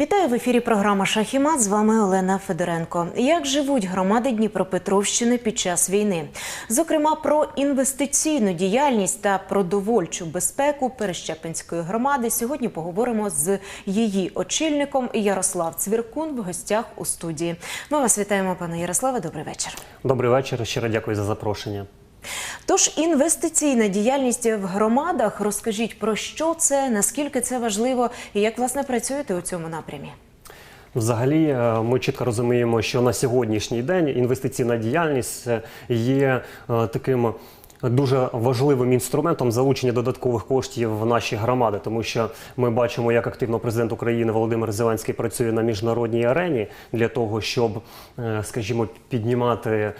Вітаю в ефірі. Програма Шахімат. З вами Олена Федоренко. Як живуть громади Дніпропетровщини під час війни? Зокрема, про інвестиційну діяльність та продовольчу безпеку Перещепинської громади. Сьогодні поговоримо з її очільником Ярослав Цвіркун в гостях у студії. Ми вас вітаємо, пане Ярославе. Добрий вечір. Добрий вечір. Щиро дякую за запрошення. Тож інвестиційна діяльність в громадах. Розкажіть про що це, наскільки це важливо, і як власне працюєте у цьому напрямі? Взагалі, е, ми чітко розуміємо, що на сьогоднішній день інвестиційна діяльність е, є е, таким. Дуже важливим інструментом залучення додаткових коштів в наші громади, тому що ми бачимо, як активно президент України Володимир Зеленський працює на міжнародній арені для того, щоб, е, скажімо, піднімати е,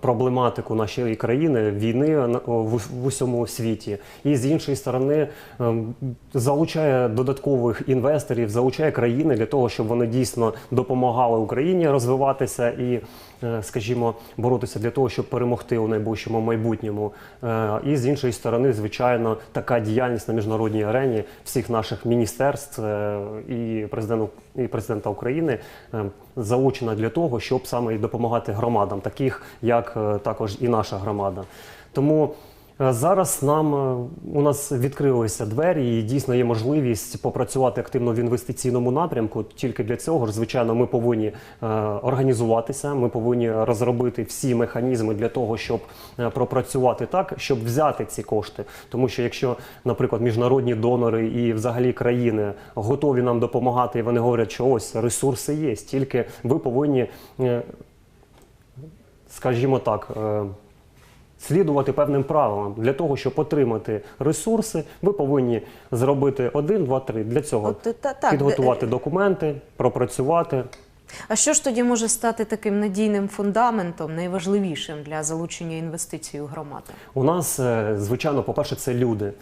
проблематику нашої країни війни на- в усьому світі, і з іншої сторони е, залучає додаткових інвесторів, залучає країни для того, щоб вони дійсно допомагали Україні розвиватися і, е, скажімо, боротися для того, щоб перемогти у найближчому майбутньому. Е, І з іншої сторони, звичайно, така діяльність на міжнародній арені всіх наших міністерств е, і президенту і президента України е, залучена для того, щоб саме допомагати громадам, таких як е, також і наша громада. Тому Е, Зараз нам е, у нас відкрилися двері, і дійсно є можливість попрацювати активно в інвестиційному напрямку. Тільки для цього ж, звичайно, ми повинні е, організуватися. Ми повинні розробити всі механізми для того, щоб е, пропрацювати так, щоб взяти ці кошти. Тому що якщо, наприклад, міжнародні донори і взагалі країни готові нам допомагати, і вони говорять, що ось ресурси є, тільки ви повинні, е, скажімо так. Е, слідувати певним правилам для того, щоб отримати ресурси, ви повинні зробити один, два, три. Для цього От, та- так, підготувати документи, пропрацювати. А що ж тоді може стати таким надійним фундаментом, найважливішим для залучення інвестицій у громади? У нас, е, звичайно, по-перше, це люди.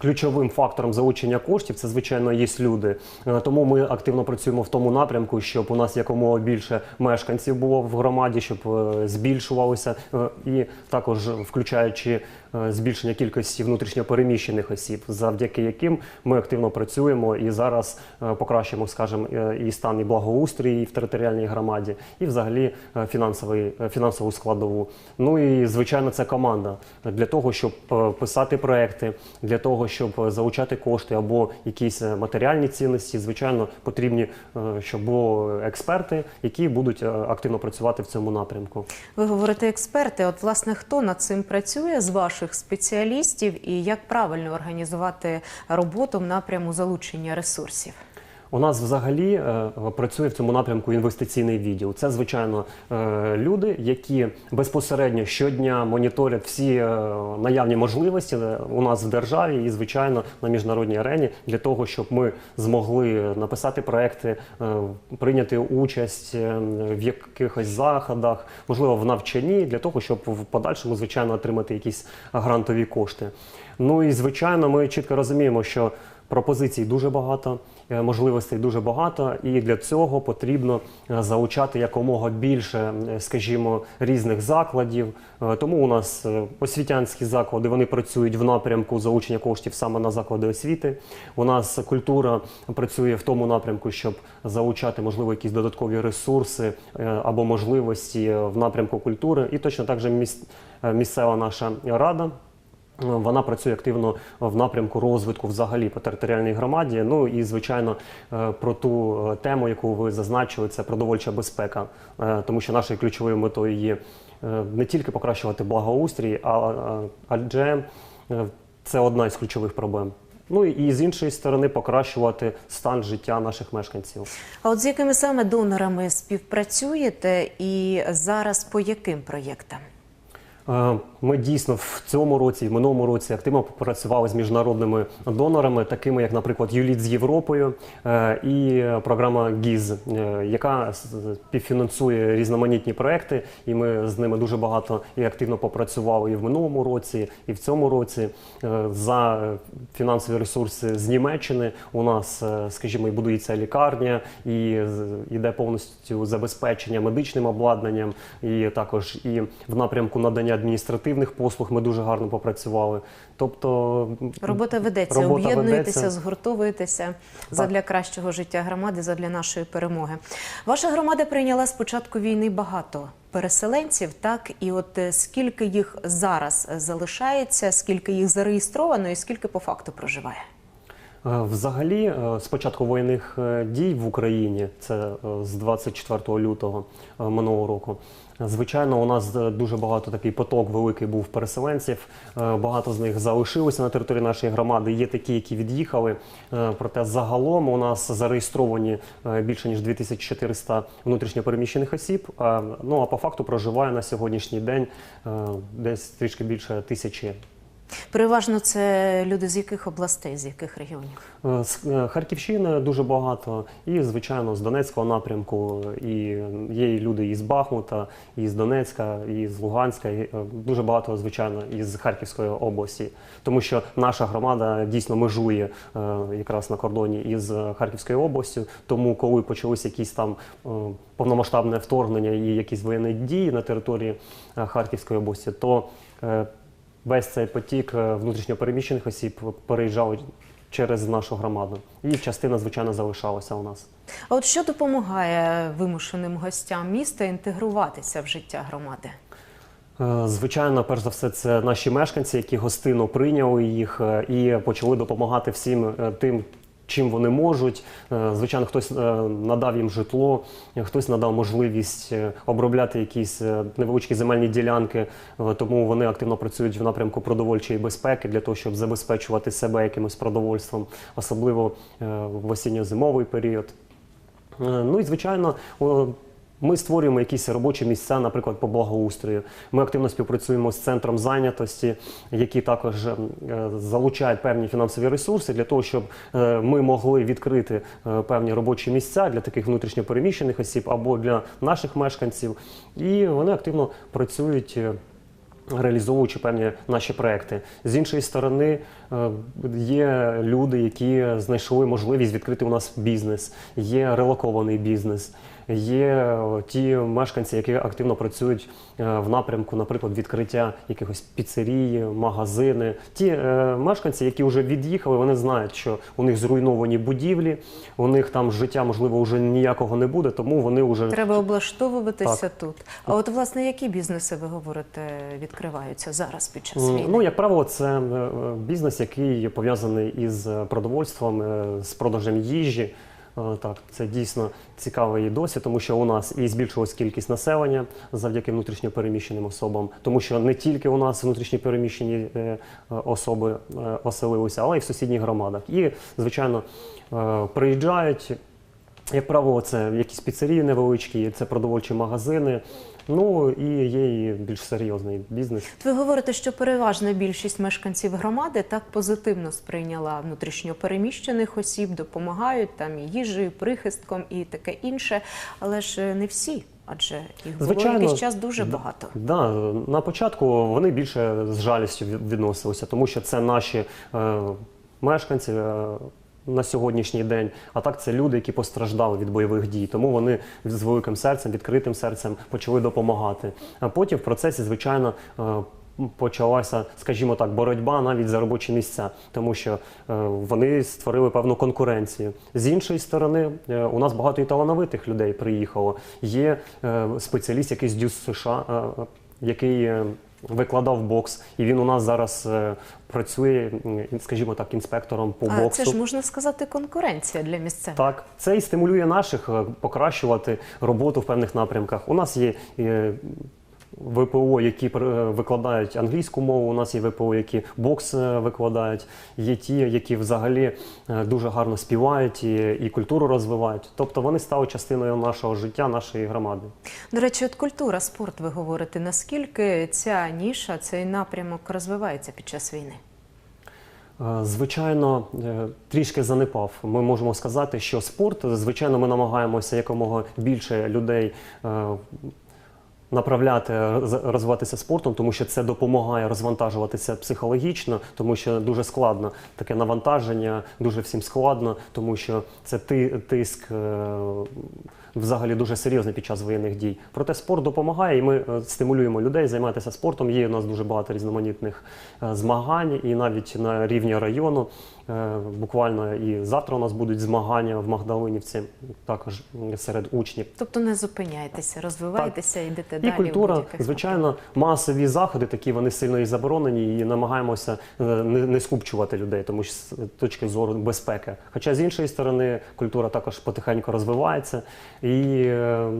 Ключовим фактором залучення коштів це звичайно є люди. Е, Тому ми активно працюємо в тому напрямку, щоб у нас якомога більше мешканців було в громаді, щоб е, збільшувалося е, і також включаючи збільшення кількості внутрішньопереміщених осіб, завдяки яким ми активно працюємо і зараз е, покращимо, скажімо, е, і стан і благоустрій в територіальній громаді, і взагалі е, фінансовий, е, фінансову складову. Ну і звичайно, це команда для того, щоб е, писати проекти, для того, щоб е, залучати кошти або якісь е, матеріальні цінності. Звичайно, потрібні, е, щоб були експерти, які будуть е, активно працювати в цьому напрямку. Ви говорите експерти. От власне хто над цим працює з ваших спеціалістів і як правильно організувати роботу в напряму залучення ресурсів? У нас взагалі е, працює в цьому напрямку інвестиційний відділ. Це звичайно е, люди, які безпосередньо щодня моніторять всі е, наявні можливості у нас в державі і, звичайно, на міжнародній арені для того, щоб ми змогли написати проекти, прийняти участь в якихось заходах, можливо, в навчанні, для того, щоб в подальшому, звичайно, отримати якісь грантові кошти. Ну і звичайно, ми чітко розуміємо, що пропозицій дуже багато, можливостей дуже багато, і для цього потрібно е, залучати якомога більше, е, скажімо, різних закладів. Е, Тому у нас е, освітянські заклади вони працюють в напрямку залучення коштів саме на заклади освіти. У нас культура працює в тому напрямку, щоб залучати, можливо, якісь додаткові ресурси е, або можливості е, в напрямку культури. І точно так же е, місцева наша рада. Вона працює активно в напрямку розвитку взагалі по територіальній громаді. Ну і звичайно е, про ту е, тему, яку ви зазначили, це продовольча безпека, Е, тому що нашою ключовою метою є не тільки покращувати благоустрій, а адже це одна із ключових проблем. Ну і з іншої сторони покращувати стан життя наших мешканців. А от з якими саме донорами співпрацюєте і зараз по яким проєктам? Е, Ми дійсно в цьому році, в минулому році активно попрацювали з міжнародними донорами, такими як, наприклад, ЮЛІТ з Європою е, і програма ГІЗ, е, яка співфінансує різноманітні проекти. І ми з ними дуже багато і активно попрацювали і в минулому році, і в цьому році. За фінансові ресурси з Німеччини у нас, скажімо, і будується лікарня, і йде повністю забезпечення медичним обладнанням, і також і в напрямку надання адміністративних послуг ми дуже гарно попрацювали. Тобто Робота ведеться, Робота об'єднуєтеся, ведеться. згуртовуєтеся задля кращого життя громади, задля нашої перемоги. Ваша громада прийняла з початку війни багато переселенців, так і от е, скільки їх зараз залишається, скільки їх зареєстровано, і скільки по факту проживає? Е, Взагалі, е, з початку воєнних дій в Україні, це з 24 лютого минулого року, звичайно, у нас е, дуже багато такий поток великий був переселенців. Е, Багато з них залишилося на території нашої громади. Є такі, які від'їхали. Е, Проте загалом у нас зареєстровані більше ніж 2400 внутрішньопереміщених осіб. Ну а по факту проживає на сьогоднішній день десь трішки більше тисячі Переважно це люди з яких областей, з яких регіонів? Е, З е, Харківщини дуже багато, і звичайно з Донецького напрямку. І є і люди із Бахмута, і з Донецька, і з Луганська. І е, дуже багато, звичайно, із Харківської області, тому що наша громада дійсно межує якраз на кордоні із Харківською областю. Тому, коли почалися якісь там повномасштабне вторгнення і якісь воєнні дії на території Харківської області, то весь цей потік е, внутрішньопереміщених осіб переїжджав через нашу громаду. І частина, звичайно, залишалася у нас. А от що допомагає вимушеним гостям міста інтегруватися в життя громади? Е, Звичайно, перш за все, це наші мешканці, які гостинно прийняли їх е, і почали допомагати всім тим. Чим вони можуть, Е, звичайно, хтось е, надав їм житло, хтось надав можливість е, обробляти якісь невеличкі земельні ділянки, тому вони активно працюють в напрямку продовольчої безпеки для того, щоб забезпечувати себе якимось продовольством, особливо в осінньо-зимовий період. Ну і звичайно, ми створюємо якісь робочі місця, наприклад, по благоустрою. Ми активно співпрацюємо з центром зайнятості, які також е, залучають певні фінансові ресурси для того, щоб е, ми могли відкрити е, певні робочі місця для таких внутрішньопереміщених осіб або для наших мешканців. І вони активно працюють. реалізовуючи певні наші проекти. З іншої сторони, є люди, які знайшли можливість відкрити у нас бізнес, є релокований бізнес. Є е, ті мешканці, які активно працюють е, в напрямку, наприклад, відкриття якихось піцерії, магазини. Ті е, мешканці, які вже від'їхали, вони знають, що у них зруйновані будівлі, у них там життя можливо вже ніякого не буде, тому вони вже Треба облаштовуватися Так. тут. А от власне які бізнеси ви говорите відкриваються зараз під час війни? Ну, як правило, це е, е, який пов'язаний із продовольством, е, з продажем їжі. Е, Так, це дійсно цікаво і досі, тому що у нас і збільшилась кількість населення завдяки внутрішньопереміщеним особам, тому що не тільки у нас внутрішньопереміщені е, е, особи оселилися, але й в сусідніх громадах. І, звичайно, приїжджають. Як правило, це якісь піцерії невеличкі, це продовольчі магазини. Ну і є і більш серйозний бізнес. Ви говорите, що переважна більшість мешканців громади так позитивно сприйняла внутрішньо переміщених осіб, допомагають там і їжею, і прихистком і таке інше. Але ж е, не всі, адже їх було Звичайно, якийсь час дуже багато. Да, на початку вони більше з жалістю відносилися, тому що це наші е, мешканці. Е, на сьогоднішній день, а так це люди, які постраждали від бойових дій, тому вони з великим серцем, відкритим серцем почали допомагати. А потім в процесі, звичайно, е, почалася, скажімо так, боротьба навіть за робочі місця, тому що е, вони створили певну конкуренцію. З іншої сторони, е, у нас багато і талановитих людей приїхало. Є спеціаліст, якийсь дюс США, який. Викладав бокс, і він у нас зараз е, працює, м, скажімо так, інспектором по А боксу. це ж можна сказати конкуренція для місцевих. Так, це і стимулює наших е, покращувати роботу в певних напрямках. У нас є е, ВПО, які е, викладають англійську мову. У нас є ВПО, які бокс е, викладають. Є ті, які взагалі е, дуже гарно співають і, і культуру розвивають. Тобто вони стали частиною нашого життя, нашої громади. До речі, от культура, спорт, ви говорите, наскільки ця ніша, цей напрямок розвивається під час війни? Звичайно, трішки занепав. Ми можемо сказати, що спорт, звичайно, ми намагаємося якомога більше людей направляти, роз- розвиватися спортом, тому що це допомагає розвантажуватися психологічно, тому що дуже складно таке навантаження, дуже всім складно, тому що це ти- тиск. Взагалі дуже серйозний під час воєнних дій. Проте спорт допомагає, і ми е, стимулюємо людей займатися спортом. Є у нас дуже багато різноманітних е, змагань, і навіть на рівні району. Е, Буквально і завтра у нас будуть змагання в Магдалинівці, також серед учнів. Тобто не зупиняйтеся, розвивайтеся, йдете І далі. у культура, звичайно, масові заходи такі вони сильно і заборонені, і намагаємося не, не скупчувати людей, тому що з точки зору безпеки. Хоча з іншої сторони, культура також потихеньку розвивається, і е,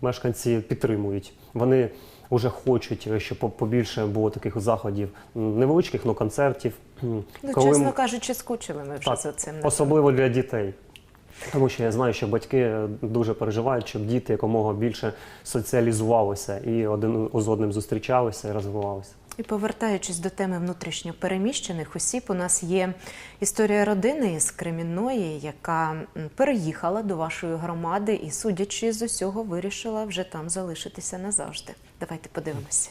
мешканці підтримують. Вони вже хочуть, е, щоб по- побільше було таких заходів невеличких, але концертів. Ну, коли чесно кажучи, скучили ми вже так, за цим. Особливо для дітей. Тому що я знаю, що батьки е, дуже переживають, щоб діти якомога більше соціалізувалися і один з одним зустрічалися і розвивалися. І повертаючись до теми внутрішньо переміщених осіб, у нас є історія родини із Кремінної, яка переїхала до вашої громади і, судячи з усього, вирішила вже там залишитися назавжди. Давайте подивимося.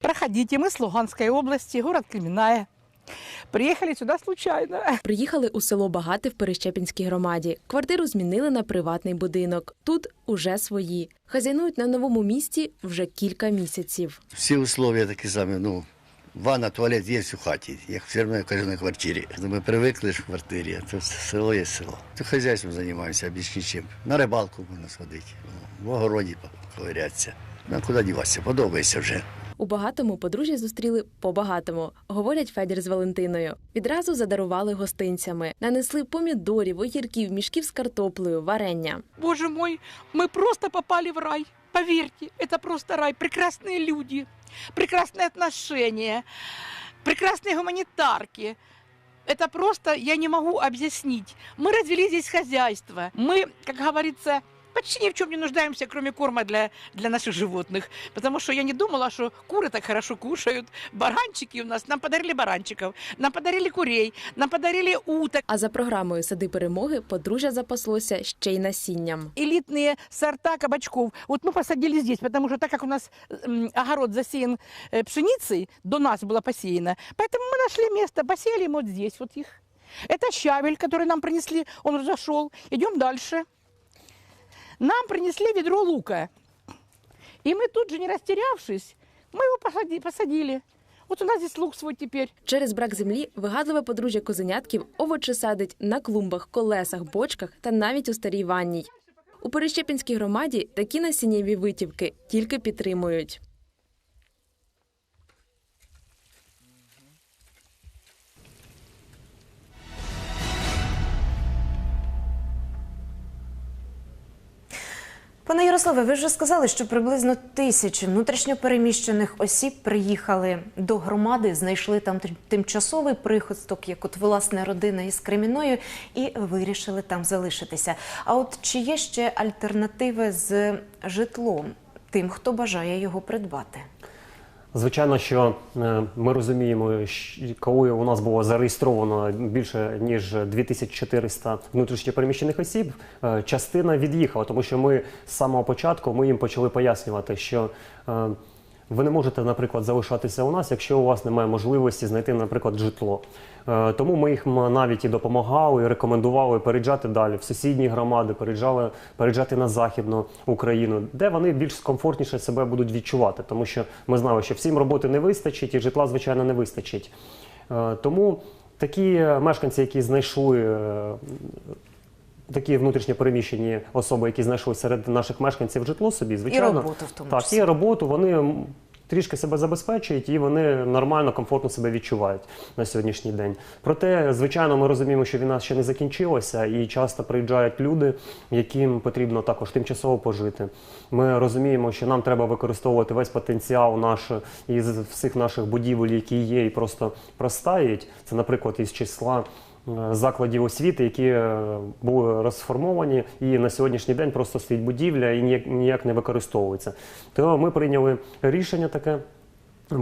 Проходите, мы с Луганской области, город Кременная. Приехали сюда случайно. Приїхали у село Багате в Перещепінській громаді. Квартиру змінили на приватний будинок. Тут уже свої. Хазяйнують на новому місці вже кілька місяців. Всі условия такі самі, ну, ванна, туалет є у хаті, як все одно в кожній квартирі. Ну, Ми привикли ж в квартирі, а тут село є село. То хазяйством займаємося, більш нічим. На рибалку можна сходити, в огороді поковирятися. Ну, куди діватися, подобається вже. У багатому подружжя зустріли по-багатому, говорять Федір з Валентиною. Відразу задарували гостинцями, нанесли помідорів, огірків, мішків з картоплею, варення. Боже мой, мы просто попали в рай. Поверьте, это просто рай. Прекрасные люди, прекрасные отношения, прекрасные гуманитарки. Это просто я не могу объяснить. Мы развели здесь хозяйство. Мы, как говорится, почти ни в чем не нуждаемся, кроме корма для, для наших животных. Потому что я не думала, что куры так хорошо кушают. Баранчики у нас. Нам подарили баранчиков, нам подарили курей, нам подарили уток. А за програмою Сади перемоги подружжя запаслося ще й насінням. элитные сорта кабачков. Вот мы посадили здесь, потому что так как у нас м, огород засеян э, пшеницей, до нас было посеяно, поэтому мы нашли место, посеяли вот здесь вот их. Это щавель, который нам принесли, он разошел. Идем дальше. Нам принесли ведро лука. И мы тут же, не растерявшись, мы его посади- посадили. От у нас здесь лук свой тепер. Через брак землі вигадливе подружжя козенятків овочі садить на клумбах, колесах, бочках та навіть у старій ванній. У Перещепінській громаді такі насіннєві витівки тільки підтримують. Пане Ярославе, ви вже сказали, що приблизно тисячі внутрішньопереміщених осіб приїхали до громади, знайшли там тимчасовий прихисток, як от власне родина із Креміною, і вирішили там залишитися. А от чи є ще альтернативи з житлом тим, хто бажає його придбати? Звичайно, що е, ми розуміємо, коли у нас було зареєстровано більше ніж 2400 внутрішньопереміщених осіб, е, частина від'їхала, тому що ми з самого початку ми їм почали пояснювати, що е, ви не можете, наприклад, залишатися у нас, якщо у вас немає можливості знайти, наприклад, житло. Е, Тому ми їх навіть і допомагали, і рекомендували переїжджати далі в сусідні громади, переїжджали, переїжджати на західну Україну, де вони більш комфортніше себе будуть відчувати, тому що ми знали, що всім роботи не вистачить, і житла, звичайно, не вистачить. Е, Тому такі е, мешканці, які знайшли. Такі внутрішньо переміщені особи, які знайшли серед наших мешканців житло собі, звичайно, роботу в тому так, числі. і роботу. Вони трішки себе забезпечують і вони нормально, комфортно себе відчувають на сьогоднішній день. Проте, звичайно, ми розуміємо, що війна ще не закінчилася, і часто приїжджають люди, яким потрібно також тимчасово пожити. Ми розуміємо, що нам треба використовувати весь потенціал наш із всіх наших будівель, які є, і просто простають. Це, наприклад, із числа. Е, Закладів освіти, які е, були розформовані, і на сьогоднішній день просто стоїть будівля і ніяк, не використовується. То ми прийняли рішення таке.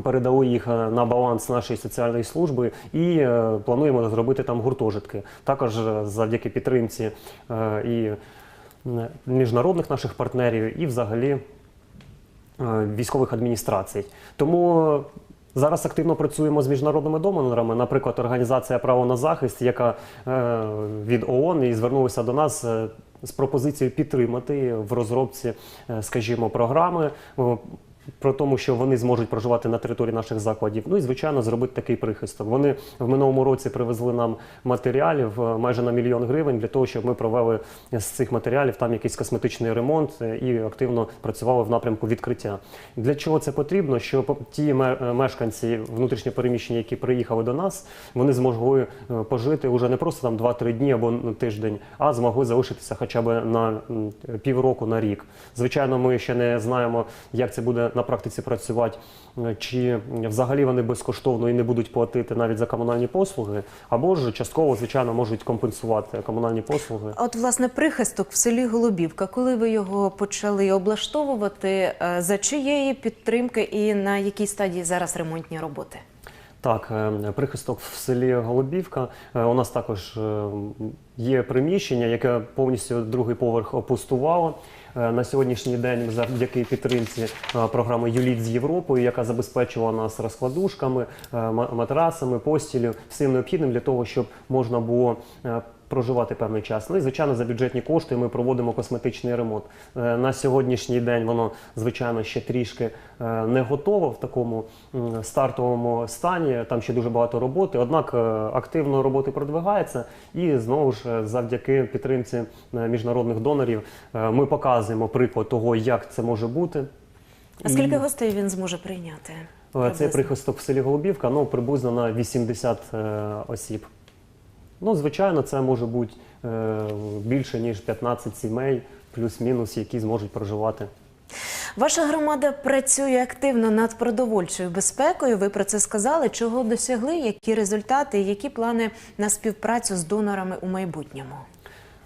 Передали їх е, на баланс нашої соціальної служби і плануємо зробити там гуртожитки. Також завдяки підтримці і міжнародних наших партнерів, і взагалі військових адміністрацій. Тому Зараз активно працюємо з міжнародними донорами, наприклад, організація Право на захист, яка е, від ООН і звернулася до нас е, з пропозицією підтримати в розробці, е, скажімо, програми. Про тому, що вони зможуть проживати на території наших закладів. Ну і звичайно зробити такий прихисток. Вони в минулому році привезли нам матеріалів е, майже на мільйон гривень для того, щоб ми провели з цих матеріалів там якийсь косметичний ремонт е, і активно працювали в напрямку відкриття. Для чого це потрібно? Щоб ті е, мешканці внутрішньопереміщення, які приїхали до нас, вони змогли пожити уже не просто там 2-3 дні або тиждень, а змогли залишитися хоча б на півроку на рік. Звичайно, ми ще не знаємо, як це буде на практиці працювати, е, чи взагалі вони безкоштовно і не будуть платити навіть за комунальні послуги, або ж частково, звичайно, можуть компенсувати комунальні послуги. От, власне, прихисток в селі Голубівка, коли ви його почали облаштовувати, е, за чиєї підтримки і на якій стадії зараз ремонтні роботи? Так, е, прихисток в селі Голубівка. У нас також є приміщення, яке повністю другий поверх опустувало. Е, На сьогоднішній день, завдяки підтримці е, програми Юліт з Європою, яка забезпечувала нас розкладушками, е, ма- матрасами, постілю, всім необхідним для того, щоб можна було проживати певний час. Ну і звичайно, за бюджетні кошти ми проводимо косметичний ремонт. Е, На сьогоднішній день воно звичайно ще трішки е, не готово в такому стартовому стані. Там ще дуже багато роботи. Однак е, активно роботи продвигається, і знову ж завдяки підтримці міжнародних донорів ми показуємо приклад того, як це може бути. А скільки гостей він зможе прийняти? Цей прихисток в селі Голубівка ну, приблизно на 80 е, осіб. Ну, звичайно, це може бути е, більше, ніж 15 сімей, плюс-мінус, які зможуть проживати. Ваша громада працює активно над продовольчою безпекою. Ви про це сказали. Чого досягли? Які результати, які плани на співпрацю з донорами у майбутньому?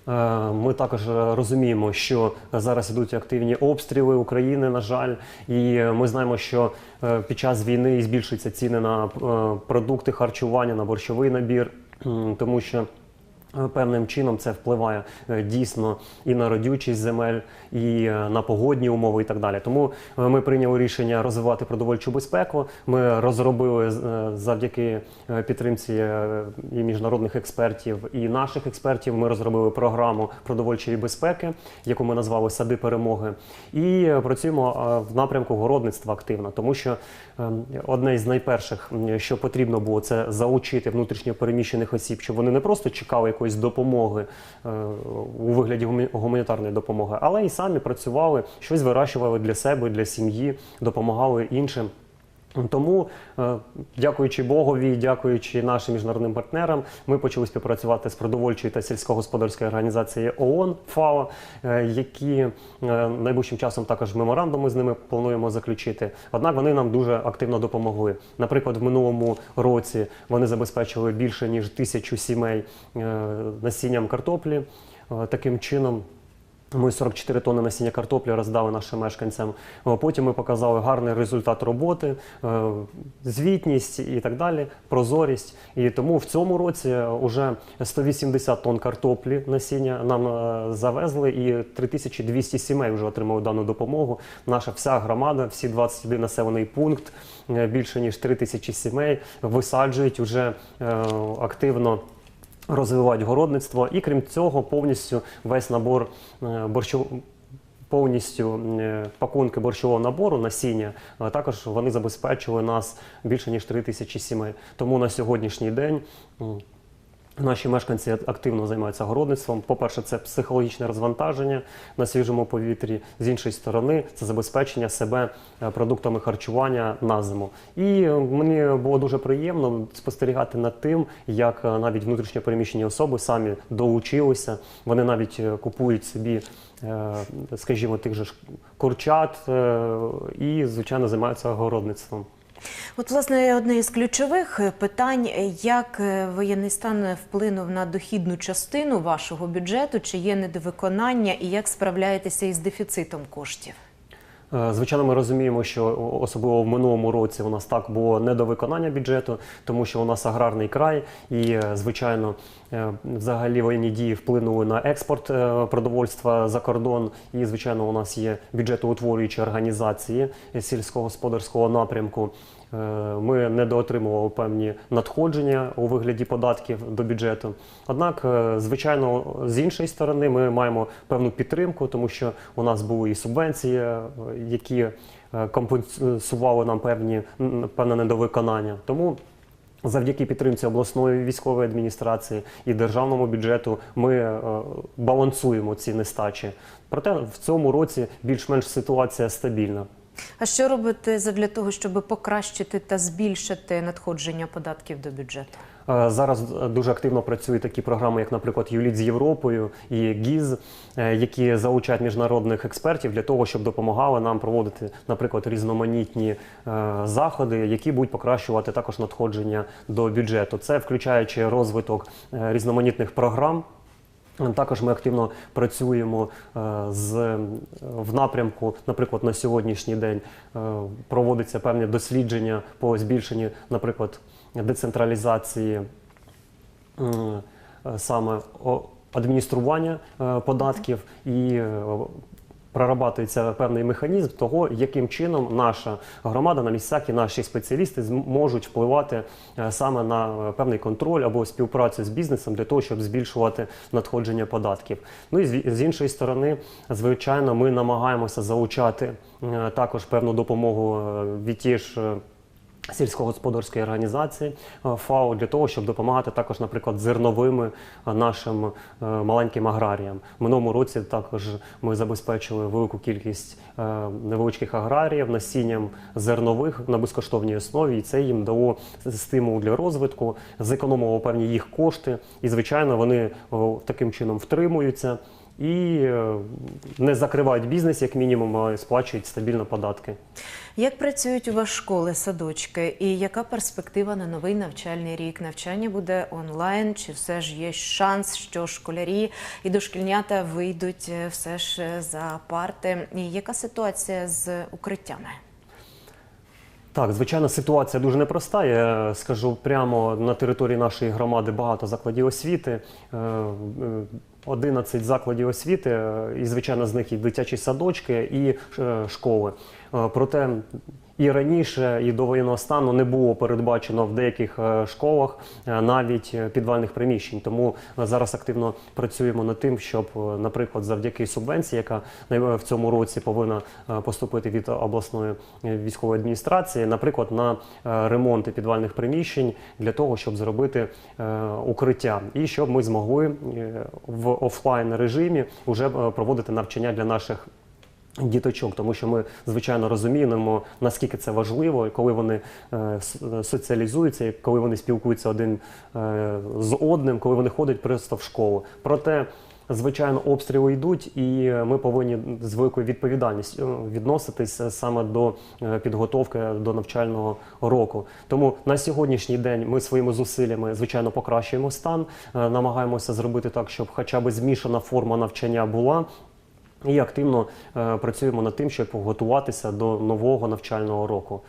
Е, Ми також розуміємо, що зараз ідуть активні обстріли України, на жаль, і ми знаємо, що е, під час війни збільшуються ціни на продукти харчування, на борщовий набір, тому що. Е, Певним чином це впливає е, дійсно і на родючість земель, і е, на погодні умови, і так далі. Тому ми прийняли рішення розвивати продовольчу безпеку. Ми розробили завдяки підтримці і міжнародних експертів, і наших експертів. Ми розробили програму продовольчої безпеки, яку ми назвали Сади перемоги, і працюємо в напрямку городництва активно, тому що одне із найперших, що потрібно було, це заучити внутрішньо переміщених осіб, щоб вони не просто чекали якоїсь допомоги е, у вигляді гуманітарної допомоги, але і самі працювали, щось вирощували для себе, для сім'ї, допомагали іншим. Тому, е, дякуючи Богові, дякуючи нашим міжнародним партнерам, ми почали співпрацювати з продовольчою та сільськогосподарською організацією ООН ФАО, е, які е, найближчим часом також меморандуми з ними плануємо заключити. Однак вони нам дуже активно допомогли. Наприклад, в минулому році вони забезпечили більше ніж тисячу сімей насінням картоплі. Таким чином. Ми 44 тонни насіння картоплі роздали нашим мешканцям. Потім ми показали гарний результат роботи, е, звітність і так далі, прозорість. І тому в цьому році вже 180 тонн картоплі насіння нам е, завезли, і 3200 сімей вже отримали дану допомогу. Наша вся громада, всі 21 населений пункт, е, більше ніж 3000 сімей висаджують вже е, активно розвивають городництво, і крім цього, повністю весь набор е, борщов... повністю е, пакунки борщового набору насіння. е, Також вони забезпечили нас більше ніж 3 тисячі сімей. Тому на сьогоднішній день. Наші мешканці активно займаються городництвом. По-перше, це психологічне розвантаження на свіжому повітрі. З іншої сторони, це забезпечення себе е, продуктами харчування на зиму. І е, мені було дуже приємно спостерігати над тим, як е, навіть внутрішньо переміщені особи самі долучилися. Вони навіть купують собі, скажімо, тих же курчат і, звичайно, займаються городництвом. От, власне, одне із ключових питань, як е, воєнний стан вплинув на дохідну частину вашого бюджету, чи є недовиконання, і як справляєтеся із дефіцитом коштів? Е, Звичайно, ми розуміємо, що особливо в минулому році у нас так було недовиконання бюджету, тому що у нас аграрний край, і е, звичайно взагалі воєнні дії вплинули на експорт е, продовольства за кордон. І, звичайно, у нас є бюджетоутворюючі організації сільськогосподарського напрямку. Е, Ми недоотримували певні надходження у вигляді податків до бюджету. Однак, е, звичайно, з іншої сторони, ми маємо певну підтримку, тому що у нас були і субвенції, е, які е, компенсували нам певні певне недовиконання. Тому Завдяки підтримці обласної військової адміністрації і державному бюджету ми е, балансуємо ці нестачі. Проте в цьому році більш-менш ситуація стабільна. А що робити задля того, щоб покращити та збільшити надходження податків до бюджету? Е, Зараз е, дуже активно працюють такі програми, як, наприклад, ЮЛІТ з Європою і ГІЗ, е, які залучають міжнародних експертів для того, щоб допомагали нам проводити, наприклад, різноманітні заходи, які будуть покращувати також надходження до бюджету. Це включаючи розвиток різноманітних програм. Також ми активно працюємо е, з в напрямку, наприклад, на сьогоднішній день е, проводиться певні дослідження по збільшенні, наприклад, децентралізації е, саме адміністрування податків і прорабатується певний механізм того, яким чином наша громада на місцях і наші спеціалісти зможуть можуть впливати е, саме на е, певний контроль або співпрацю з бізнесом для того, щоб збільшувати надходження податків. Ну і з- іншої сторони, звичайно, ми намагаємося залучати е, також певну допомогу від ті ж. Сільськогосподарської організації е, ФАО для того, щоб допомагати також, наприклад, зерновими е, нашим е, маленьким аграріям. Минулому році також ми забезпечили велику кількість невеличких аграріїв насінням зернових на безкоштовній основі, і це їм дало стимул для розвитку, зекономило певні їх кошти, і звичайно вони таким чином втримуються. І е, не закривають бізнес, як мінімум, а сплачують стабільно податки. Як працюють у вас школи, садочки, і яка перспектива на новий навчальний рік? Навчання буде онлайн, чи все ж є шанс, що школярі і дошкільнята вийдуть е, все ж е, за парти? І яка ситуація з укриттями? Так, звичайно, ситуація дуже непроста. Я скажу прямо на території нашої громади багато закладів освіти. Е, е, 11 закладів освіти, е, і звичайно з них і дитячі садочки, і е, школи. Е, Проте і раніше, і до воєнного стану не було передбачено в деяких е, школах е, навіть е, підвальних приміщень. Тому зараз активно працюємо над тим, щоб, наприклад, завдяки субвенції, яка в цьому році повинна поступити від обласної військової адміністрації, наприклад, на ремонти підвальних приміщень для того, щоб зробити укриття, і щоб ми змогли в офлайн режимі вже проводити навчання для наших. Діточок, тому що ми звичайно розуміємо, наскільки це важливо, коли вони е, соціалізуються, коли вони спілкуються один е, з одним, коли вони ходять просто в школу. Проте, звичайно, обстріли йдуть, і ми повинні з великою відповідальністю відноситися саме до е, підготовки до навчального року. Тому на сьогоднішній день ми своїми зусиллями, звичайно, покращуємо стан, е, намагаємося зробити так, щоб хоча б змішана форма навчання була. І активно е, працюємо над тим, щоб готуватися до нового навчального року.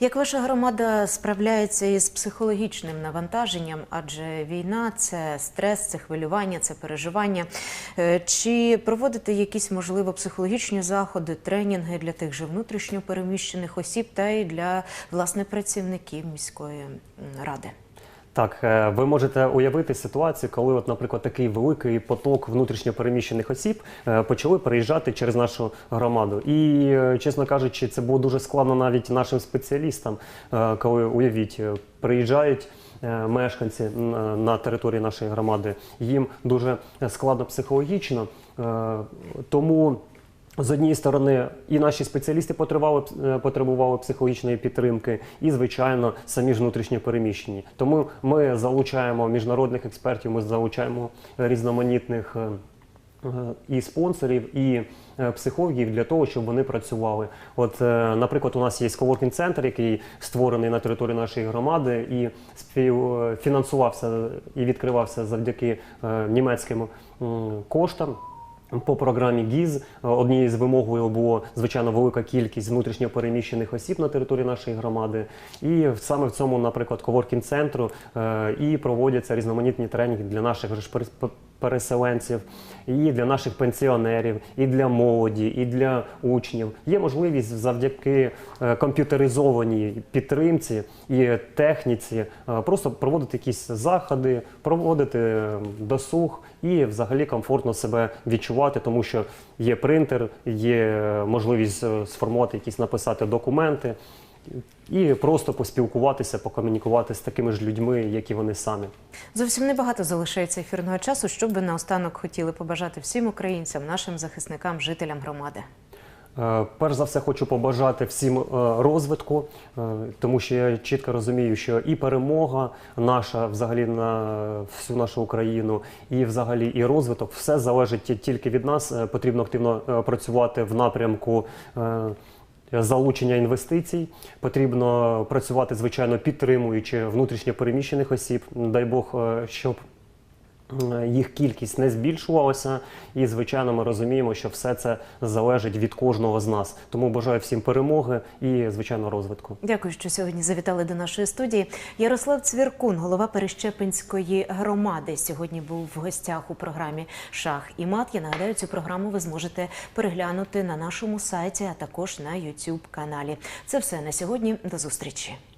Як ваша громада справляється із психологічним навантаженням? Адже війна це стрес, це хвилювання, це переживання. Е, Чи проводите якісь можливо психологічні заходи, тренінги для тих же внутрішньо переміщених осіб та й для власне працівників міської ради? Так, е, ви можете уявити ситуацію, коли, от, наприклад, такий великий поток внутрішньопереміщених осіб е, почали переїжджати через нашу громаду. І, е, чесно кажучи, це було дуже складно навіть нашим спеціалістам, коли уявіть, приїжджають. Мешканці на території нашої громади їм дуже складно психологічно, тому з однієї сторони, і наші спеціалісти потребували, е, потребували психологічної підтримки, і, звичайно, самі ж внутрішньо переміщені. Тому ми залучаємо міжнародних експертів, ми залучаємо різноманітних е, е, і спонсорів, і психологів для того, щоб вони працювали. От, наприклад, у нас є коворкінг центр, який створений на території нашої громади і співфінансувався і відкривався завдяки німецьким коштам. По програмі ГІЗ е, однією з вимогою було звичайно велика кількість внутрішньо переміщених осіб на території нашої громади, і саме в цьому, наприклад, коворкінг центру е, і проводяться різноманітні тренінги для наших ж перес- переселенців, і для наших пенсіонерів, і для молоді, і для учнів. Є можливість завдяки е, комп'ютеризованій підтримці і техніці просто проводити якісь заходи, проводити досуг і взагалі комфортно себе відчувати, тому що є принтер, є можливість е, сформувати якісь написати документи. І просто поспілкуватися, покомунікувати з такими ж людьми, як і вони самі. Зовсім небагато залишається ефірного часу. Що б ви наостанок хотіли побажати всім українцям, нашим захисникам, жителям громади? Е, Перш за все, хочу побажати всім е, розвитку, е, тому що я чітко розумію, що і перемога наша, взагалі на всю нашу Україну, і взагалі і розвиток, все залежить тільки від нас. Потрібно активно працювати в напрямку. Залучення інвестицій потрібно працювати, звичайно, підтримуючи внутрішньо переміщених осіб. Дай Бог, щоб їх кількість не збільшувалася. І, звичайно, ми розуміємо, що все це залежить від кожного з нас. Тому бажаю всім перемоги і, звичайно, розвитку. Дякую, що сьогодні завітали до нашої студії. Ярослав Цвіркун, голова Перещепинської громади, сьогодні був в гостях у програмі Шах і мат. Я нагадаю, цю програму ви зможете переглянути на нашому сайті, а також на YouTube каналі. Це все на сьогодні. До зустрічі.